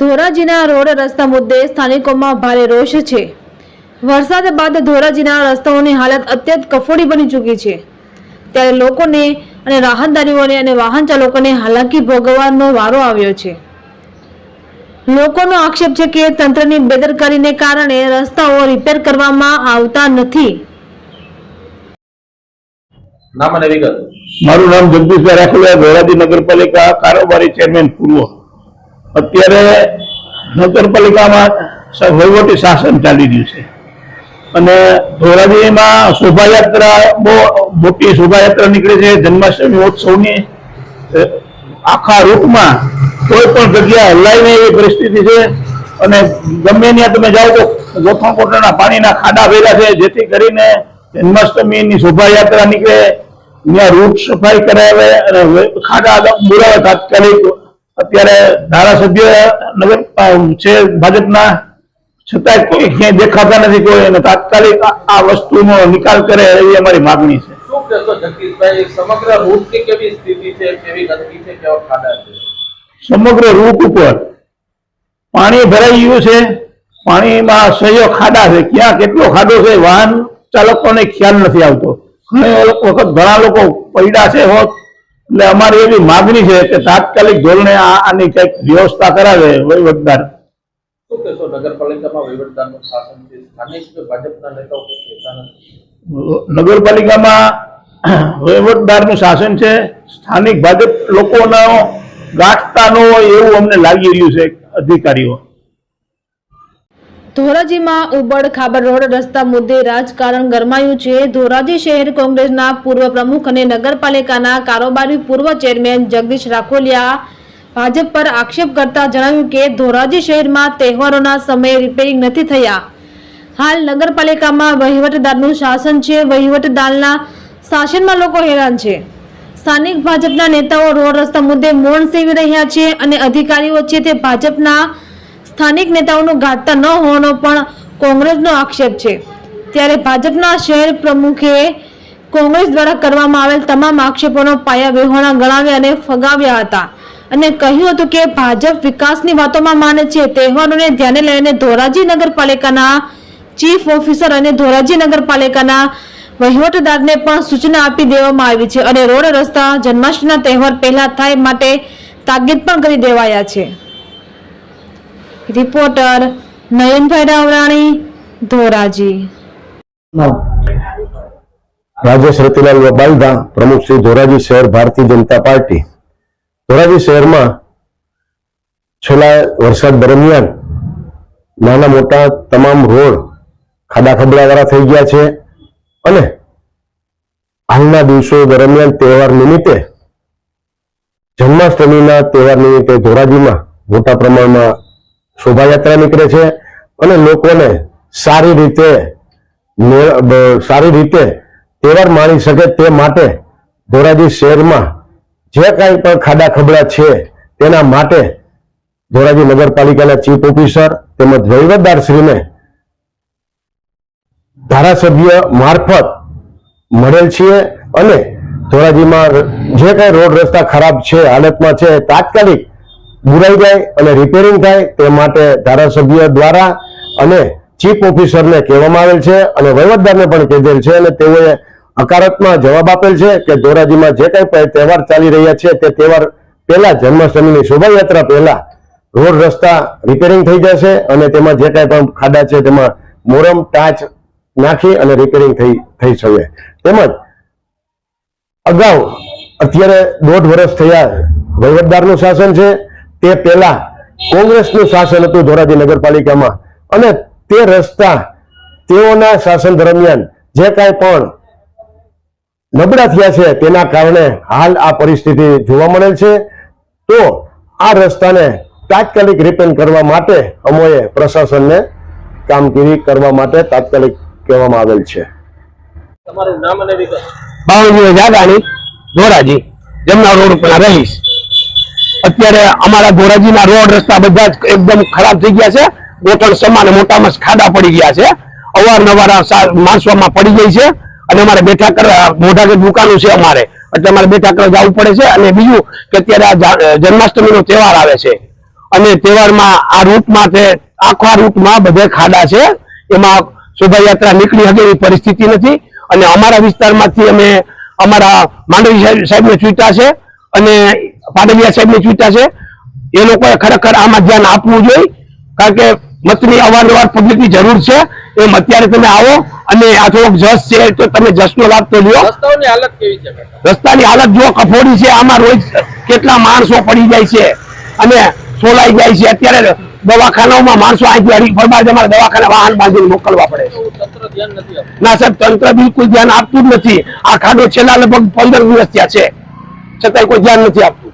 ધોરાજીના road રસ્તા મુદ્દે સ્થાનિકોમાં ભારે રોષ છે. વરસાદ બાદ ધોરાજીના રસ્તાઓની હાલત અત્યંત કફોડી બની ચૂકી છે. ત્યારે લોકોને અને રાહતદારીઓને અને વાહન ચાલકોને હાલાકી ભોગવવાનો વારો આવ્યો છે. લોકોનો આક્ષેપ છે કે તંત્રની બેદરકારીને કારણે રસ્તાઓ રિપેર કરવામાં આવતા નથી. નામ અને વિગત. મારું નામ જગદીશભાઈ રાખોલિયા ધોરાજી નગરપાલિકા કારોબારી ચેરમેન પૂર્વ. અત્યારે નગરપાલિકામાં વહીવટી શાસન ચાલી રહ્યું છે. અને ધોરાજીમાં શોભાયાત્રા, બહુ મોટી શોભાયાત્રા નીકળે છે, જન્માષ્ટમી ઉત્સવની. આખા રૂટમાં કોઈ પણ જગ્યા હલાય એવી પરિસ્થિતિ છે. અને ગમે ત્યાં તમે જાઓ તો ગોથણ કોટરના પાણીના ખાડા ભેગા છે, જેથી કરીને જન્માષ્ટમીની શોભાયાત્રા નીકળે. ત્યાં રૂટ સફાઈ કરાવે અને ખાડા બુરાવે તાત્કાલિક અત્યારે ધારાસભ્ય નગર છે ભાજપના છતાંય કોઈ ક્યાંય દેખાતા નથી કોઈ અને તાત્કાલિક આ- વસ્તુનો નિકાલ કરે એવી અમારી માગણી છે. શું કહેશો જગદીશભાઈ સમગ્ર રૂટની કેવી સ્થિતિ છે કેવી ગંદકી છે કેવા ખાડા છે? સમગ્ર રૂટ ઉપર પાણી ભરાઈ ગયું છે પાણીમાં સહયો ખાડા છે. ક્યાં કેટલો ખાડો છે વાહન ચાલકોને ખ્યાલ નથી આવતો. ઘણી વખત ઘણા લોકો પડ્યા છે હોત એટલે અમારી એવી માગણી છે કે તાત્કાલિક ધોરણે આની કંઈક વ્યવસ્થા કરાવે વહીવટદાર. નગરપાલિકામાં વહીવટદારનું શાસન છે? સ્થાનિક ભાજપ લોકોનો ગાંઠતા ન હોય એવું અમને લાગી રહ્યું છે અધિકારીઓ. ધોરાજીમાં ઉબડ ખાબડ રોડ રસ્તા મુદ્દે રાજકારણ ગરમાયું છે. ધોરાજી શહેર કોંગ્રેસના પૂર્વ પ્રમુખ અને નગરપાલિકાના કારોબારી પૂર્વ ચેરમેન જગદીશ રાખોલિયા ભાજપ પર આક્ષેપ કરતા જણાવ્યું કે ધોરાજી શહેરમાં તહેવારોના સમયે રિપેરિંગ નથી થયા. હાલ નગરપાલિકામાં વહીવટદારનું શાસન છે. વહીવટદારના શાસનમાં લોકો હેરાન છે. સ્થાનિક ભાજપના નેતાઓ રોડ રસ્તા મુદ્દે મૌન સેવી રહ્યા છે અને અધિકારીઓ છે તે ભાજપના સ્થાનિક નેતાઓનું ગાંઠતા ન હોવાનો પણ કોંગ્રેસનો આક્ષેપ છે. ત્યારે ભાજપના શહેર પ્રમુખે કોંગ્રેસ દ્વારા કરવામાં આવેલ તમામ આક્ષેપોનો પાયા વિહોણા ગણાવ્યા અને ફગાવ્યા હતા અને કહ્યું હતું કે ભાજપ વિકાસની વાતોમાં માને છે. તહેવારોને ધ્યાને લઈને ધોરાજી નગરપાલિકાના ચીફ ઓફિસર અને ધોરાજી નગરપાલિકાના વહીવટદારને પણ સૂચના આપી દેવામાં આવી છે અને રોડ રસ્તા જન્માષ્ટમીના તહેવાર પહેલા થાય માટે તાકીદ પણ કરી દેવાયા છે. રિપોર્ટર નયનભાઈ રાવરાણી, ધોરાજી. રાજેશ રતિલાલ બાલધા પ્રમુખ શ્રી ધોરાજી શહેર ભારતીય જનતા પાર્ટી. ધોરાજી શહેરમાં છેલ્લા વરસાદ દરમિયાન નાના મોટા તમામ રોડ ખાડા ખબડાવાળા થઈ ગયા છે અને હાલના દિવસો દરમિયાન તહેવાર નિમિત્તે જન્માષ્ટમીના તહેવાર નિમિત્તે ધોરાજીમાં મોટા પ્રમાણમાં શોભાયાત્રા નીકળે છે અને લોકોને સારી રીતે સારી રીતે તહેવાર માણી શકે તે માટે ધોરાજી શહેરમાં જે કાંઈ પણ ખાડા ખબડા છે તેના માટે ધોરાજી નગરપાલિકાના ચીફ ઓફિસર તેમજ વહીવટદારશ્રીને ધારાસભ્ય મારફત મળેલ છીએ અને ધોરાજીમાં જે કાંઈ રોડ રસ્તા ખરાબ છે, હાલતમાં છે, તાત્કાલિક બુરાઈ જાય અને રિપેરિંગ થાય તે માટે ધારાસભ્ય દ્વારા અને ચીફ ઓફિસરને કહેવામાં આવેલ છે અને વહીવટદારને પણ કહેલ છે અને તેઓએ હકારાત્મક જવાબ આપેલ છે કે ધોરાજીમાં જે કંઈ તહેવાર ચાલી રહ્યા છે તે તહેવાર પહેલા જન્માષ્ટમીની શોભાયાત્રા પહેલા રોડ રસ્તા રિપેરિંગ થઈ જશે અને તેમાં જે કાંઈ પણ ખાડા છે તેમાં મોરમ, ટાચ નાખી અને રિપેરિંગ થઈ થઈ શકે. તેમજ અગાઉ અત્યારે દોઢ વર્ષ થયા વહીવટદારનું શાસન છે. તે પહેલા કોંગ્રેસનું શાસન હતું ધોરાજી નગરપાલિકામાં. અને તે રસ્તા તેઓના શાસન દરમિયાન જે કાંઈ પણ નબળા થયા છે તેના કારણે હાલ આ પરિસ્થિતિ જોવા મળેલ છે. તો આ રસ્તાને તાત્કાલિક રિપેર કરવા માટે અમોએ પ્રશાસનને કામગીરી કરવા માટે તાત્કાલિક કહેવામાં આવેલ છે. તમારું નામ અને વિગત. બાવળીઓ જાગાણી ધોરાજી. જમના રોડ ઉપર રહીશ. અત્યારે અમારા ધોરાજીના રોડ રસ્તા બધા જ એકદમ ખરાબ થઈ ગયા છે. ગોઠણ સમાન મોટામાં ખાડા પડી ગયા છે. અવારનવાર માણસોમાં પડી ગઈ છે. અને અમારે બેઠા કરવા મોઢા દુકાનો છે અમારે. એટલે અમારે બેઠા કરવા જવું પડે છે. અને બીજું કે અત્યારે આ જન્માષ્ટમીનો તહેવાર આવે છે. અને તહેવારમાં આ રૂટમાં તે, આખા રૂટમાં બધે ખાડા છે. એમાં શોભાયાત્રા નીકળી શકે એવી પરિસ્થિતિ નથી. અને અમારા વિસ્તારમાંથી અમે અમારા માંડવી સાહેબ- સાહેબને ચૂંટ્યા છે. અને પાડલિયા સાહેબની ચૂંટા છે. એ લોકોએ ખરેખર આમાં ધ્યાન આપવું જોઈએ કારણ કે મતની અવારનવાર પબ્લિકની જરૂર છે. એમ અત્યારે તમે આવો અને આ થોડોક જસ છે તો તમે જસનો લાભ તો લ્યો. રસ્તાઓની હાલત કેવી છે? રસ્તાની હાલત જો કફોડી છે આમાં રોજ કેટલા માણસો પડી જાય છે અને સોલાઈ જાય છે. અત્યારે દવાખાનાઓમાં માણસો અહીંથી હરી ફરવા અમારે દવાખાના વાહન બાંધીને મોકલવા પડે છે. ના સાહેબ તંત્ર બિલકુલ ધ્યાન આપતું જ નથી. આ ખાડો છેલ્લા લગભગ પંદર દિવસ થયા છે. છતાંય કોઈ ધ્યાન નથી આપતું.